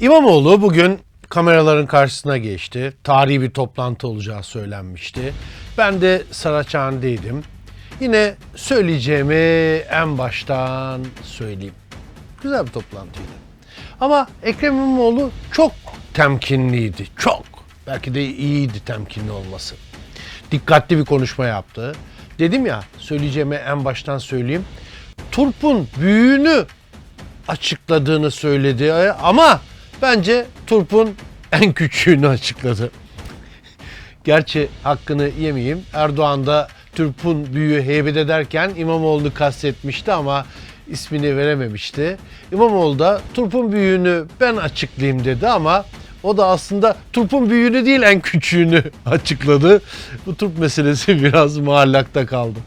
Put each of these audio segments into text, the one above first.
İmamoğlu bugün kameraların karşısına geçti. Tarihi bir toplantı olacağı söylenmişti. Ben de Saraçhane'deydim. Yine söyleyeceğimi en baştan söyleyeyim. Güzel bir toplantıydı. Ama Ekrem İmamoğlu çok temkinliydi. Çok. Belki de iyiydi temkinli olması. Dikkatli bir konuşma yaptı. Dedim ya söyleyeceğimi en baştan söyleyeyim. Turp'un büyüğünü açıkladığını söyledi ama bence Turp'un en küçüğünü açıkladı. Gerçi hakkını yemeyeyim. Erdoğan da Turp'un büyüğü heybet ederken İmamoğlu'nu kastetmişti ama ismini verememişti. İmamoğlu da Turp'un büyüğünü ben açıklayayım dedi ama o da aslında Turp'un büyüğünü değil en küçüğünü açıkladı. Bu Turp meselesi biraz muallakta kaldı.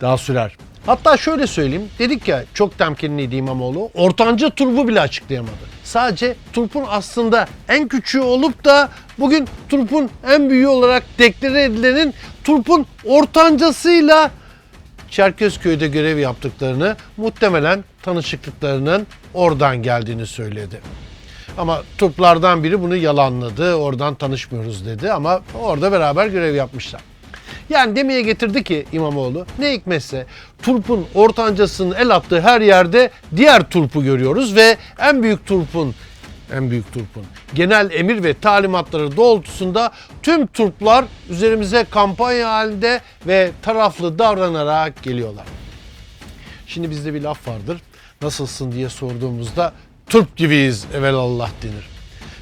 Daha sürer. Hatta şöyle söyleyeyim. Dedik ya çok temkinliydi İmamoğlu. Ortanca turbu bile açıklayamadı. Sadece turpun aslında en küçüğü olup da bugün turpun en büyüğü olarak deklare edilenin turpun ortancasıyla Çerkezköy'de görev yaptıklarını, muhtemelen tanışıklıklarının oradan geldiğini söyledi. Ama Turplardan biri bunu yalanladı. Oradan tanışmıyoruz dedi ama orada beraber görev yapmışlar. Yani demeye getirdi ki İmamoğlu ne hikmetse turpun ortancasının el attığı her yerde diğer turpu görüyoruz ve en büyük turpun en büyük turpun genel emir ve talimatları doğrultusunda tüm turplar üzerimize kampanya halinde ve taraflı davranarak geliyorlar. Şimdi bizde bir laf vardır. Nasılsın diye sorduğumuzda turp gibiyiz evelallah denir.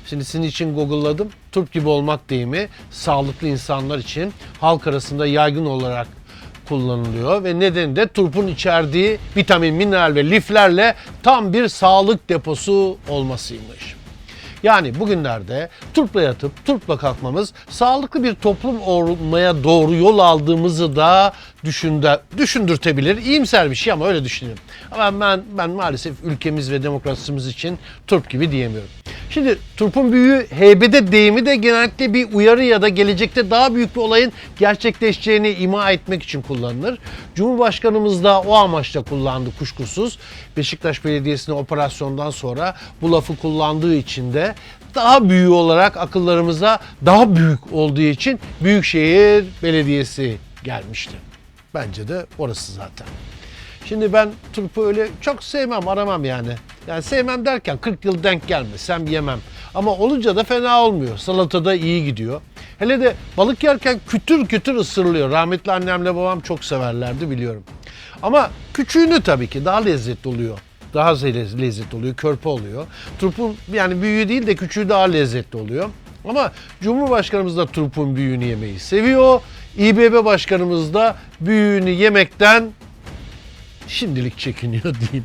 Şimdi sizin için Google'ladım. Turp gibi olmak deyimi sağlıklı insanlar için halk arasında yaygın olarak kullanılıyor ve nedeni de turpun içerdiği vitamin, mineral ve liflerle tam bir sağlık deposu olmasıymış. Yani bugünlerde turpla yatıp turpla kalkmamız sağlıklı bir toplum olmaya doğru yol aldığımızı da düşünde, düşündürtebilir. İyimser bir şey ama öyle düşünüyorum. Ama ben, ben maalesef ülkemiz ve demokrasimiz için turp gibi diyemiyorum. Şimdi turpun büyüğü heybede deyimi de genellikle bir uyarı ya da gelecekte daha büyük bir olayın gerçekleşeceğini ima etmek için kullanılır. Cumhurbaşkanımız da o amaçla kullandı kuşkusuz. Beşiktaş Belediyesi'ne operasyondan sonra bu lafı kullandığı için de daha büyüğü olarak akıllarımıza daha büyük olduğu için Büyükşehir Belediyesi gelmişti. Bence de orası zaten. Şimdi ben turpu öyle çok sevmem, aramam yani. Yani sevmem derken 40 yıl denk gelmesem yemem. Ama olunca da fena olmuyor. Salatada iyi gidiyor. Hele de balık yerken kütür kütür ısırılıyor. Rahmetli annemle babam çok severlerdi biliyorum. Ama küçüğünü tabii ki daha lezzetli oluyor. Daha lez- lezzetli oluyor, körpe oluyor. Turpun yani büyüğü değil de küçüğü daha lezzetli oluyor. Ama Cumhurbaşkanımız da turpun büyüğünü yemeyi seviyor. İBB Başkanımız da büyüğünü yemekten şimdilik çekiniyor diyeyim.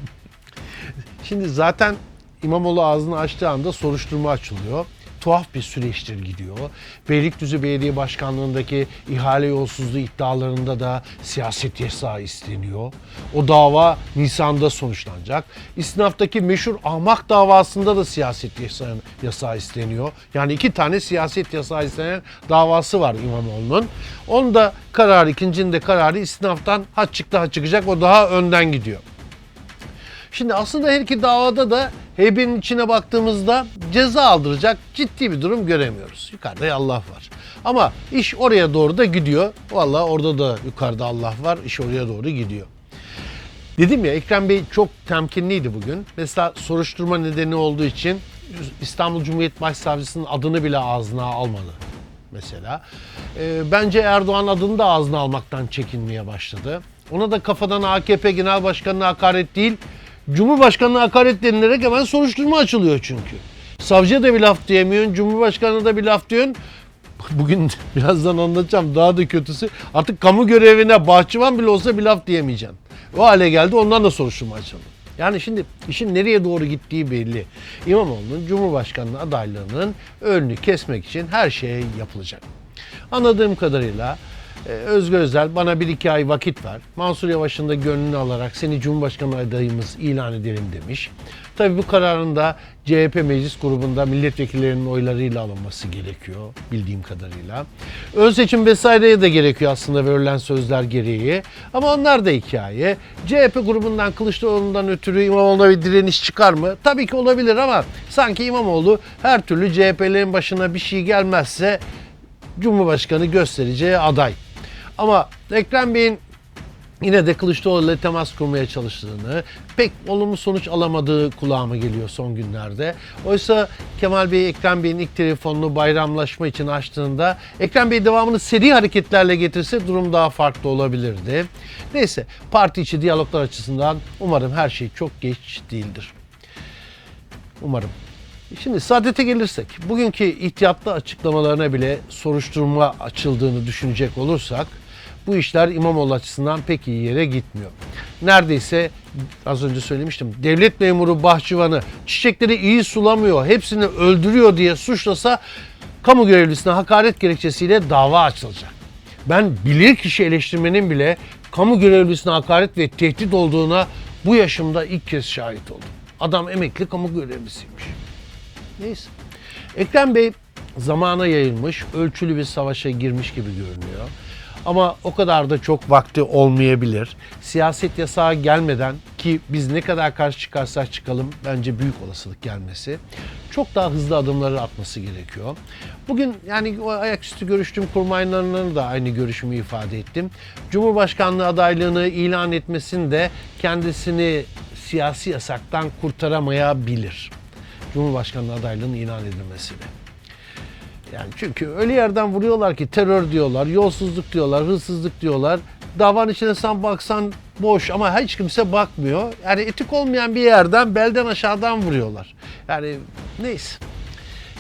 Şimdi zaten İmamoğlu ağzını açtığı anda soruşturma açılıyor. Tuhaf bir süreçtir gidiyor. Beylikdüzü Belediye Başkanlığındaki ihale yolsuzluğu iddialarında da siyaset yasağı isteniyor. O dava Nisan'da sonuçlanacak. İstinaf'taki meşhur ahmak davasında da siyaset yasağı, yasağı isteniyor. Yani iki tane siyaset yasağı istenen davası var İmamoğlu'nun. Onun da kararı, ikincinin de kararı istinaftan ha çıktı ha çıkacak. O daha önden gidiyor. Şimdi aslında her iki davada da heybenin içine baktığımızda ceza aldıracak ciddi bir durum göremiyoruz. Yukarıda Allah var. Ama iş oraya doğru da gidiyor. Vallahi orada da yukarıda Allah var. İş oraya doğru gidiyor. Dedim ya Ekrem Bey çok temkinliydi bugün. Mesela soruşturma nedeni olduğu için İstanbul Cumhuriyet Başsavcısının adını bile ağzına almadı mesela. Ee, bence Erdoğan adını da ağzına almaktan çekinmeye başladı. Ona da kafadan AKP Genel Başkanı'na hakaret değil, Cumhurbaşkanı'na hakaret denilerek hemen soruşturma açılıyor çünkü. Savcıya da bir laf diyemiyorsun, Cumhurbaşkanı'na da bir laf diyorsun. Bugün birazdan anlatacağım daha da kötüsü. Artık kamu görevine bahçıvan bile olsa bir laf diyemeyeceksin. O hale geldi ondan da soruşturma açıldı. Yani şimdi işin nereye doğru gittiği belli. İmamoğlu'nun Cumhurbaşkanlığı adaylığının önünü kesmek için her şey yapılacak. Anladığım kadarıyla e, Özgür Özel bana bir iki ay vakit ver. Mansur Yavaş'ın da gönlünü alarak seni Cumhurbaşkanı adayımız ilan edelim demiş. Tabii bu kararın da CHP meclis grubunda milletvekillerinin oylarıyla alınması gerekiyor bildiğim kadarıyla. Ön seçim vesaireye de gerekiyor aslında verilen sözler gereği. Ama onlar da hikaye. CHP grubundan Kılıçdaroğlu'ndan ötürü İmamoğlu'na bir direniş çıkar mı? Tabii ki olabilir ama sanki İmamoğlu her türlü CHP'lerin başına bir şey gelmezse Cumhurbaşkanı göstereceği aday. Ama Ekrem Bey'in yine de Kılıçdaroğlu ile temas kurmaya çalıştığını, pek olumlu sonuç alamadığı kulağıma geliyor son günlerde. Oysa Kemal Bey Ekrem Bey'in ilk telefonunu bayramlaşma için açtığında Ekrem Bey devamını seri hareketlerle getirse durum daha farklı olabilirdi. Neyse parti içi diyaloglar açısından umarım her şey çok geç değildir. Umarım. Şimdi Saadet'e gelirsek, bugünkü ihtiyatlı açıklamalarına bile soruşturma açıldığını düşünecek olursak, bu işler İmamoğlu açısından pek iyi yere gitmiyor. Neredeyse az önce söylemiştim, devlet memuru bahçıvanı çiçekleri iyi sulamıyor, hepsini öldürüyor diye suçlasa, kamu görevlisine hakaret gerekçesiyle dava açılacak. Ben bilir kişi eleştirmenin bile kamu görevlisine hakaret ve tehdit olduğuna bu yaşımda ilk kez şahit oldum. Adam emekli kamu görevlisiymiş. Neyse. Ekrem Bey zamana yayılmış, ölçülü bir savaşa girmiş gibi görünüyor. Ama o kadar da çok vakti olmayabilir. Siyaset yasağı gelmeden ki biz ne kadar karşı çıkarsak çıkalım bence büyük olasılık gelmesi. Çok daha hızlı adımları atması gerekiyor. Bugün yani o ayaküstü görüştüğüm kurmaylarına da aynı görüşümü ifade ettim. Cumhurbaşkanlığı adaylığını ilan etmesini de kendisini siyasi yasaktan kurtaramayabilir. Cumhurbaşkanlığı adaylığının ilan edilmesiyle. Yani çünkü öyle yerden vuruyorlar ki terör diyorlar, yolsuzluk diyorlar, hırsızlık diyorlar. Davanın içine sen baksan boş ama hiç kimse bakmıyor. Yani etik olmayan bir yerden belden aşağıdan vuruyorlar. Yani neyse.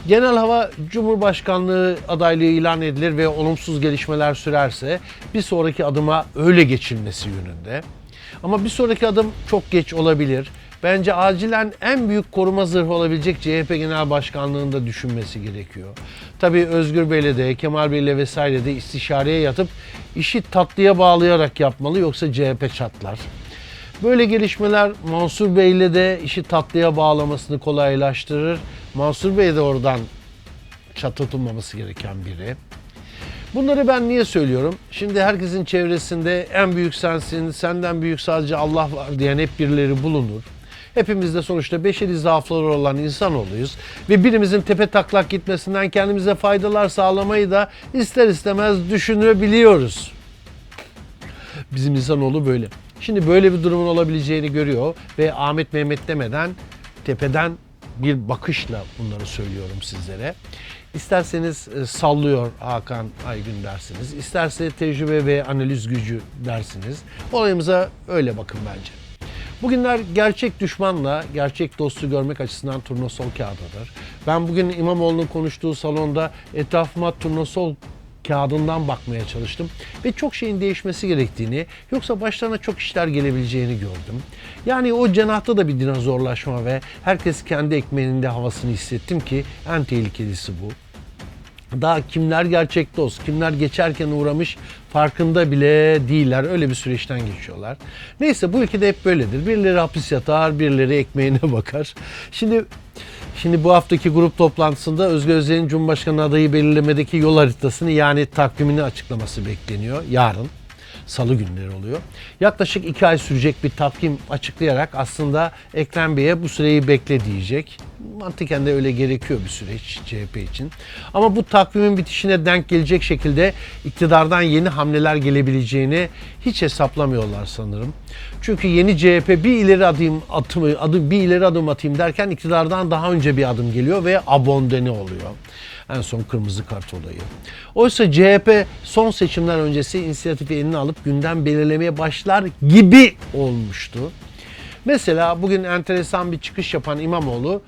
Genel hava Cumhurbaşkanlığı adaylığı ilan edilir ve olumsuz gelişmeler sürerse bir sonraki adıma öyle geçilmesi yönünde. Ama bir sonraki adım çok geç olabilir. Bence acilen en büyük koruma zırhı olabilecek CHP Genel Başkanlığı'nda düşünmesi gerekiyor. Tabii Özgür Bey'le de Kemal Bey'le vesaire de istişareye yatıp işi tatlıya bağlayarak yapmalı yoksa CHP çatlar. Böyle gelişmeler Mansur Bey'le de işi tatlıya bağlamasını kolaylaştırır. Mansur Bey de oradan çatlatılmaması gereken biri. Bunları ben niye söylüyorum? Şimdi herkesin çevresinde en büyük sensin, senden büyük sadece Allah var diyen hep birileri bulunur. Hepimiz de sonuçta beşeri zaafları olan insanoğluyuz. Ve birimizin tepe taklak gitmesinden kendimize faydalar sağlamayı da ister istemez düşünebiliyoruz. Bizim insanoğlu böyle. Şimdi böyle bir durumun olabileceğini görüyor ve Ahmet Mehmet demeden tepeden bir bakışla bunları söylüyorum sizlere. İsterseniz e, sallıyor Hakan Aygün dersiniz. İsterse tecrübe ve analiz gücü dersiniz. Olayımıza öyle bakın bence. Bugünler gerçek düşmanla gerçek dostu görmek açısından turnusol kağıdıdır. Ben bugün İmamoğlu'nun konuştuğu salonda etrafıma turnusol kağıdından bakmaya çalıştım ve çok şeyin değişmesi gerektiğini yoksa başlarına çok işler gelebileceğini gördüm. Yani o cenahta da bir dinozorlaşma ve herkes kendi ekmeğinde havasını hissettim ki en tehlikelisi bu. Daha kimler gerçek dost, kimler geçerken uğramış farkında bile değiller. Öyle bir süreçten geçiyorlar. Neyse bu ülkede hep böyledir. Birileri hapis yatar, birileri ekmeğine bakar. Şimdi Şimdi bu haftaki grup toplantısında Özgür Özel'in Cumhurbaşkanı adayı belirlemedeki yol haritasını yani takvimini açıklaması bekleniyor yarın. Salı günleri oluyor. Yaklaşık iki ay sürecek bir takvim açıklayarak aslında Ekrem Bey'e bu süreyi bekle diyecek. Mantıken de öyle gerekiyor bir süreç CHP için. Ama bu takvimin bitişine denk gelecek şekilde iktidardan yeni hamleler gelebileceğini hiç hesaplamıyorlar sanırım. Çünkü yeni CHP bir ileri adım atımı, adım bir ileri adım atayım derken iktidardan daha önce bir adım geliyor ve abondene oluyor. En son kırmızı kart olayı. Oysa CHP son seçimler öncesi inisiyatifi eline alıp gündem belirlemeye başlar gibi olmuştu. Mesela bugün enteresan bir çıkış yapan İmamoğlu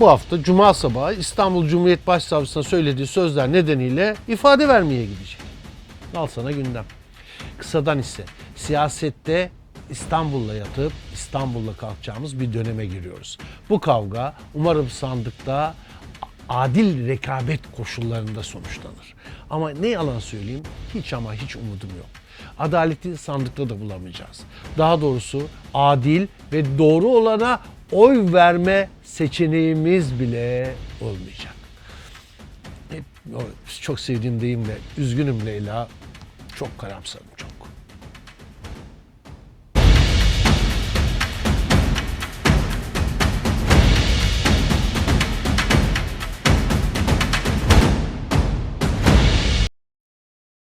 bu hafta Cuma sabahı İstanbul Cumhuriyet Başsavcısına söylediği sözler nedeniyle ifade vermeye gidecek. Al sana gündem. Kısadan ise siyasette İstanbul'la yatıp İstanbul'la kalkacağımız bir döneme giriyoruz. Bu kavga umarım sandıkta adil rekabet koşullarında sonuçlanır. Ama ne yalan söyleyeyim hiç ama hiç umudum yok. Adaleti sandıkta da bulamayacağız. Daha doğrusu adil ve doğru olana oy verme seçeneğimiz bile olmayacak. Hep, çok sevdiğim deyimle üzgünüm Leyla. Çok karamsarım çok.